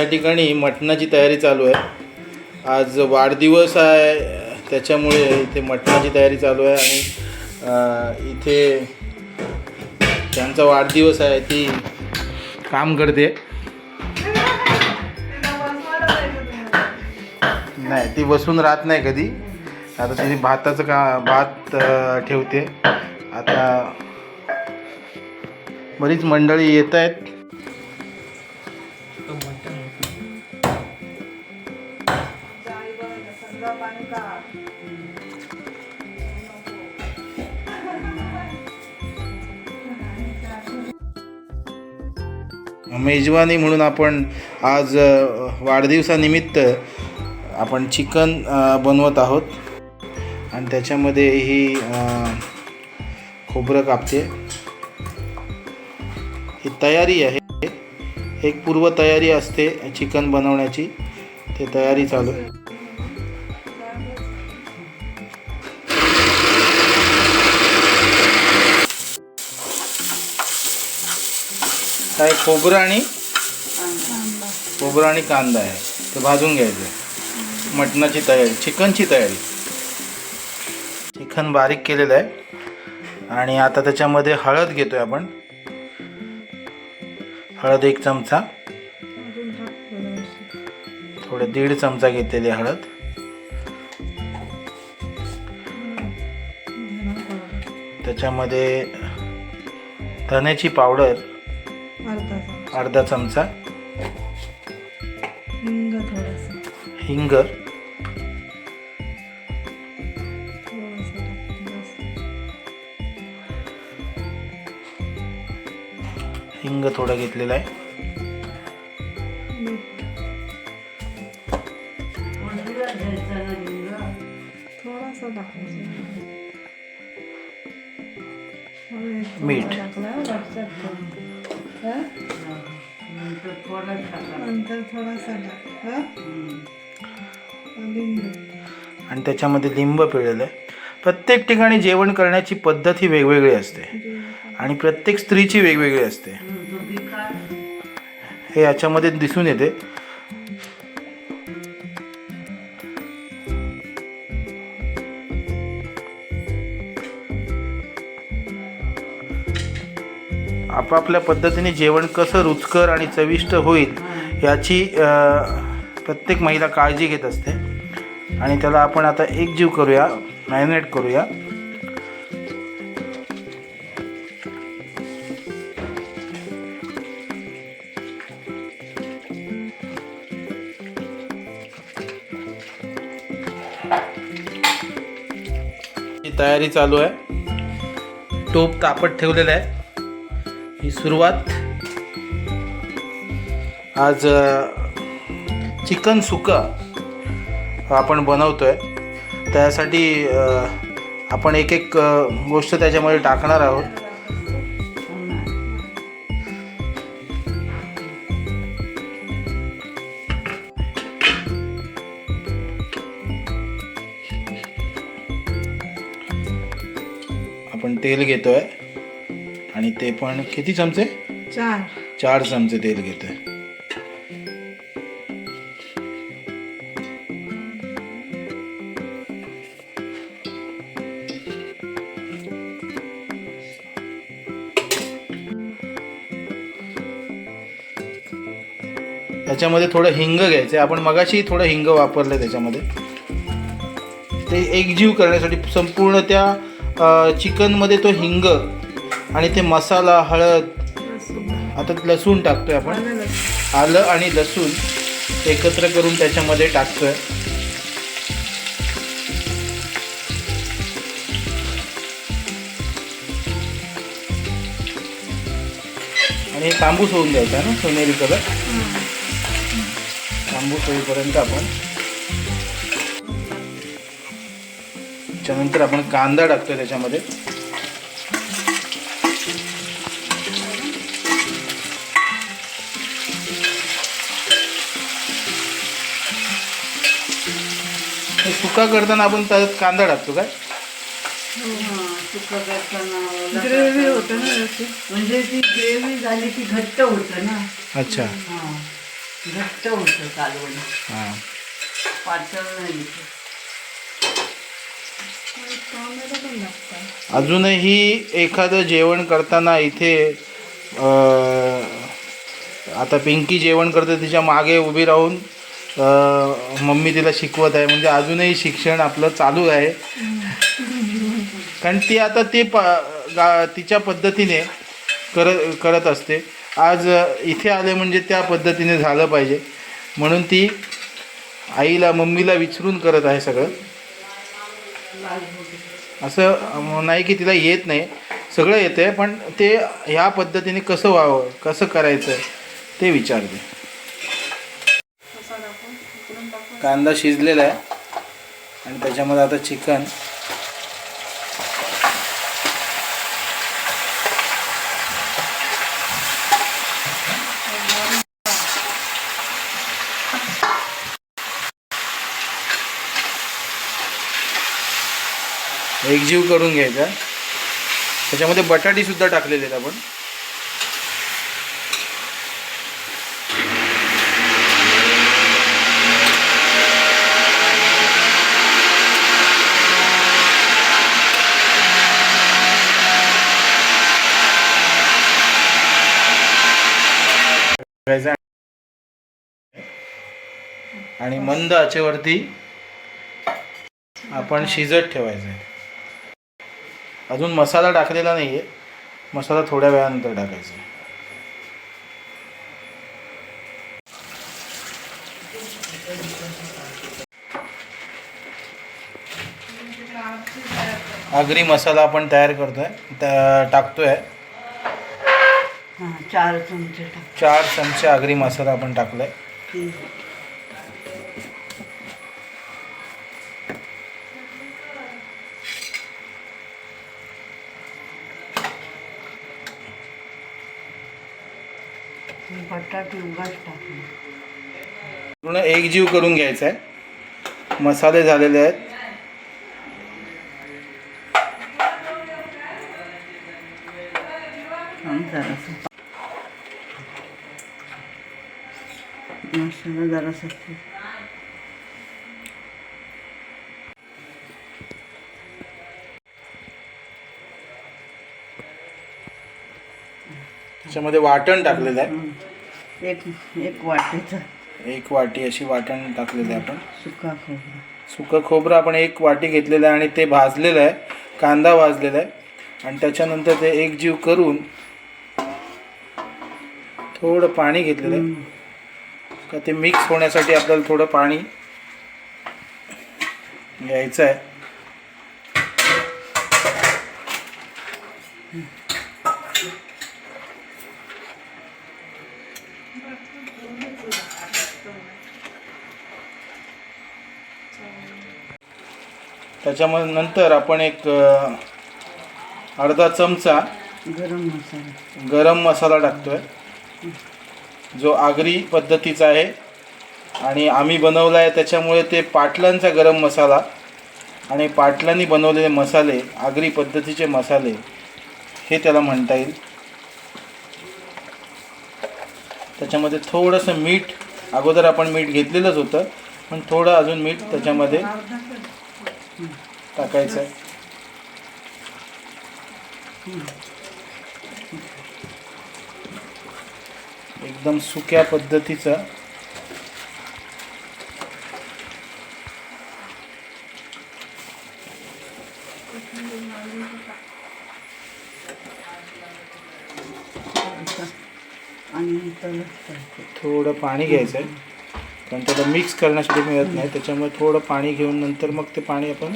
या ठिकाणी मटणाची तयारी चालू आहे. आज वाढदिवस आहे त्याच्यामुळे इथे मटणाची तयारी चालू आहे आणि इथे त्यांचा वाढदिवस आहे ती काम करते. नाही ती बसून राहत नाही कधी. आता तिने भाताचं का भात ठेवते. आता बरीच मंडळी येत आहेत. मेजवानी म्हणून आपण आज वाढदिवसानिमित्त आपण चिकन बनवत आहोत. आणि त्याच्यामध्ये ही खोबरं कापते. ही तयारी आहे. एक पूर्वतयारी असते चिकन बनवण्याची. ते तयारी चालू काय खोबरं आणि खोबरं आणि कांदा आहे. ते भाजून घ्यायचं. मटणाची तयारी चिकनची तयारी. चिकन बारीक केलेलं आहे. आणि आता त्याच्यामध्ये हळद घेतोय आपण. हळद एक चमचा. थोडे दीड चमचा घेतलेली हळद. त्याच्यामध्ये धण्याची पावडर अर्धा अर्धा चमचा. हिंग थोडंसं. हिंग. हिंग थोडं घेतलेलं आहे. मीठ. हं? नंतर थोडासा टाक हं? लिंबू. आणि त्याच्यामध्ये लिंब पिळलेलं आहे. प्रत्येक ठिकाणी जेवण करण्याची पद्धत ही वेगवेगळी असते. आणि प्रत्येक स्त्रीची वेगवेगळी असते. हे याच्यामध्ये दिसून येते. आपापल्या पद्धतीने जेवण कसं रुचकर आणि चविष्ट होईल याची प्रत्येक महिला काळजी घेत असते. आणि त्याला आपण आता एकजीव करूया मॅरिनेट करूया. ही तयारी चालू आहे. टोप तापत ठेवलेलं आहे. ही सुरुवात. आज चिकन सुका आपण बनवतो आहे त्यासाठी आपण एक एक गोष्ट त्याच्यामध्ये टाकणार आहोत. आपण तेल घेतो आहे आणि ते पण किती चमचे? चार. चार चमचे तेल घेतोय. त्याच्यामध्ये थोडं हिंग घ्यायचं आपण मगाशी थोडं हिंग वापरलं त्याच्यामध्ये. ते एकजीव करण्यासाठी संपूर्ण त्या चिकनमध्ये तो हिंग आणि ते मसाला हळद आता लसूण टाकतोय आपण. आलं आणि लसूण एकत्र करून त्याच्यामध्ये टाकतोय. आणि तांबूस होऊन द्यायचा ना सोनेरी कलर? तांबूस होईपर्यंत आपण त्याच्यानंतर आपण कांदा टाकतोय त्याच्यामध्ये. सुका करताना आपण त्यात कांदा टाकतो काय? ग्रेव्ही होतं ना याची म्हणजे ती ग्रेव्ही झाली की घट्ट होतं ना. अच्छा. हा. घट्ट होतं कालवण. हां. पातळ नाही. होतं. अजूनही एखादं जेवण करताना इथे अं, आता पिंकी जेवण करते तिच्यामागे उभी राहून मम्मी तिला शिकवत आहे. म्हणजे अजूनही शिक्षण आपलं चालू आहे. कारण ती आता ते प गा तिच्या पद्धतीने करत करत असते. आज इथे आले म्हणजे त्या पद्धतीने झालं पाहिजे. म्हणून ती आईला मम्मीला विचारून करत आहे सगळं. असं नाही की तिला येत नाही. सगळं येतं आहे पण ते ह्या पद्धतीने कसं व्हावं कसं करायचं ते विचारते. कांदा शिजलेला आहे. आणि त्याच्यामध्ये आता चिकन. एकजीव करून घ्यायचा. त्याच्यामध्ये बटाटीसुद्धा टाकलेले आहेत आपण टाकायचं. आणि मंद आचेवरती आपण शिजत ठेवायचं आहे अजून मसाला टाकलेला नाही आहे मसाला थोड्या वेळानंतर टाकायचा. आहे. आगरी मसाला आपण तयार करतोय. त्या टाकतोय. चार चमचे टाक. चार चमचे आगरी मसाला आपण टाकलाय. बटाटे उगाच टाकले पूर्ण एकजीव करून घ्यायचा आहे. मसाले झालेले आहेत. जरासं मसाला जरासा त्याच्यामध्ये वाटण टाकलेलं आहे. एक एक वाटेचा एक वाटी अशी वाटण टाकलेलं आहे आपण. सुका खोबरा. सुकं खोबरं आपण एक वाटी घेतलेलं आहे आणि ते भाजलेलं आहे. कांदा भाजलेला आहे. आणि त्याच्यानंतर ते एकजीव करून थोडं पाणी घेतलेलं आहे. का ते मिक्स होण्यासाठी आपल्याला थोडं पाणी घ्यायचं आहे. त्याच्यामध्ये नंतर आपण एक अर्धा चमचा गरम मसाला. गरम मसाला टाकतोय. जो आगरी पद्धतीचा आहे आणि आम्ही बनवला आहे त्याच्यामुळे ते पाटलांचा गरम मसाला आणि पाटलांनी बनवलेले मसाले आगरी पद्धतीचे मसाले हे त्याला म्हणता येईल. त्याच्यामध्ये थोडंसं मीठ अगोदर आपण मीठ घेतलेलंच होतं पण थोडं अजून मीठ त्याच्यामध्ये टाकायचं. एकदम सुक्या पद्धतीचं. थोडं पाणी घ्यायचं आहे कारण त्याला मिक्स करण्यासाठी मिळत नाही. त्याच्यामुळे थोडं पाणी घेऊन नंतर मग ते पाणी आपण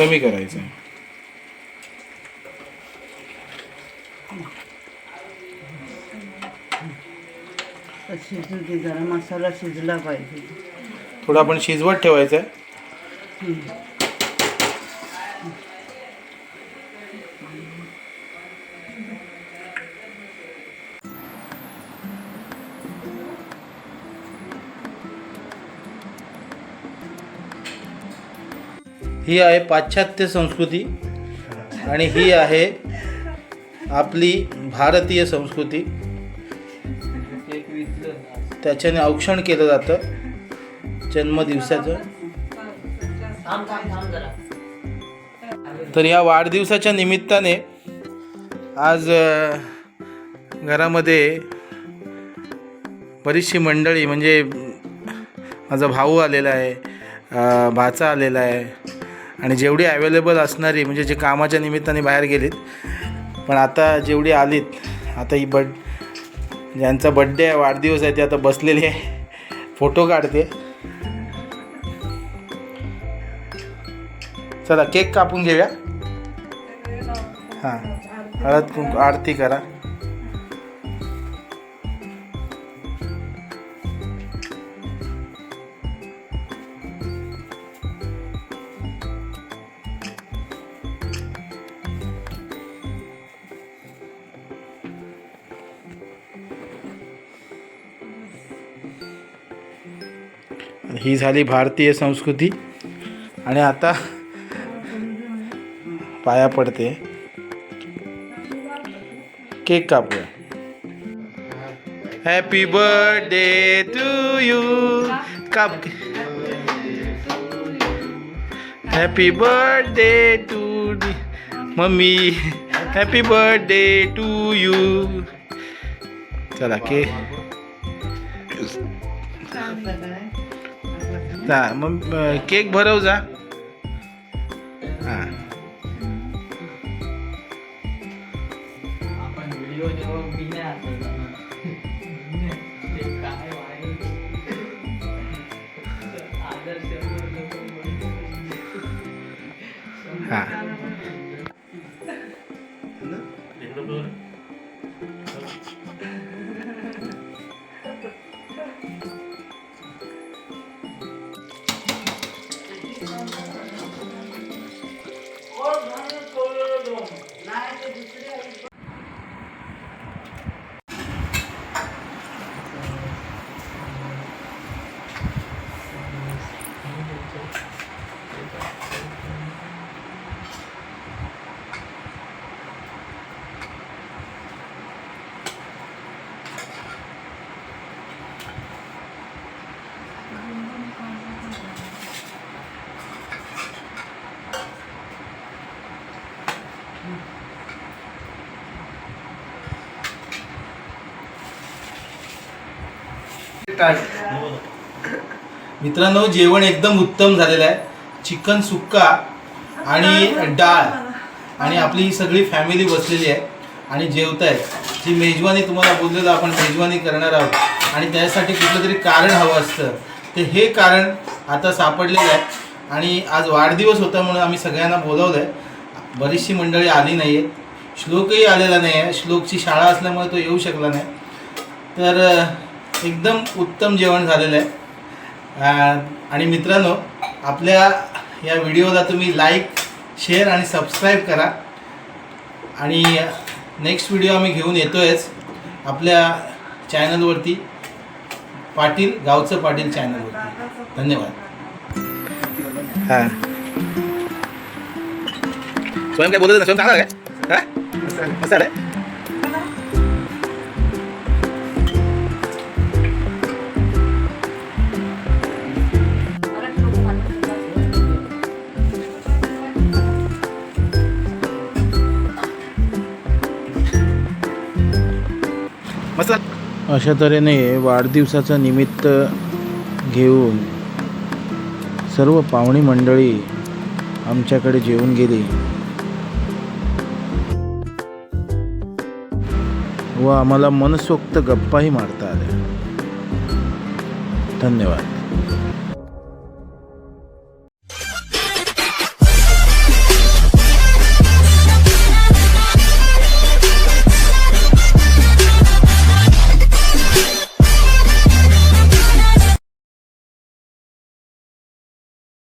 कमी करायचं. आहे तर शिजू दे जरा मसाला शिजला पाहिजे. थोडं आपण शिजवत ठेवायचं. आहे हं. आहे पाश्चात्य संस्कृती आणि ही आहे आपली भारतीय संस्कृती त्याच्याने औक्षण केलं जातं जन्मदिवसाचं तर या वाढदिवसाच्या निमित्ताने आज घरामध्ये बरीचशी मंडळी म्हणजे माझा भाऊ आलेला आहे भाचा आलेला आहे आणि जेवढी अवेलेबल असणारी म्हणजे जे कामाच्या निमित्ताने बाहेर गेलीत पण आता जेवढी आलीत आता ही बड ज्यांचा बड्डे आहे वाढदिवस आहे ते आता बसलेली आहे. फोटो काढते. चला केक कापून घेऊया. हां हळद कुंक आरती करा. ही झाली भारतीय संस्कृती. आणि आता पाया पडते. केक कापूया. हॅपी बर्थडे टू यू काप happy birthday to mummy happy birthday to you चला के जा मग केक भरव जा. हां. हां. मित्रांनो जेवण एकदम उत्तम झालेलं आहे. चिकन सुक्का आणि डाळ. आणि आपली ही सगळी फॅमिली बसलेली आहे आणि जेवत आहेत जी मेजवानी तुम्हाला बोललेलं आपण मेजवानी करणार आहोत. आणि त्यासाठी कुठलं तरी कारण हवं असतं. ते हे कारण आता सापडलेलं आहे. आणि आज वाढदिवस होता म्हणून आम्ही सगळ्यांना बोलवलं आहे बरीचशी मंडळी आली नाही आहेत श्लोकही आलेला नाही आहे श्लोकची शाळा असल्यामुळे तो येऊ शकला नाही. तर एकदम उत्तम जेवण झालेलं आहे. आणि मित्रांनो आपल्या या व्हिडिओला तुम्ही लाईक शेअर आणि सबस्क्राईब करा. आणि नेक्स्ट व्हिडिओ आम्ही घेऊन येतोयच आपल्या चॅनलवरती पाटील गावचं पाटील चॅनलवरती धन्यवाद. हां. स्वयं काय बोलत ना स्वयं चांगला काय? हां? मसाला आहे? अशा तऱ्हेने वाढदिवसाचं निमित्त घेऊन सर्व पाहुणी मंडळी आमच्याकडे जेवून गेली. व आम्हाला मनसोक्त गप्पाही मारता आल्या. धन्यवाद.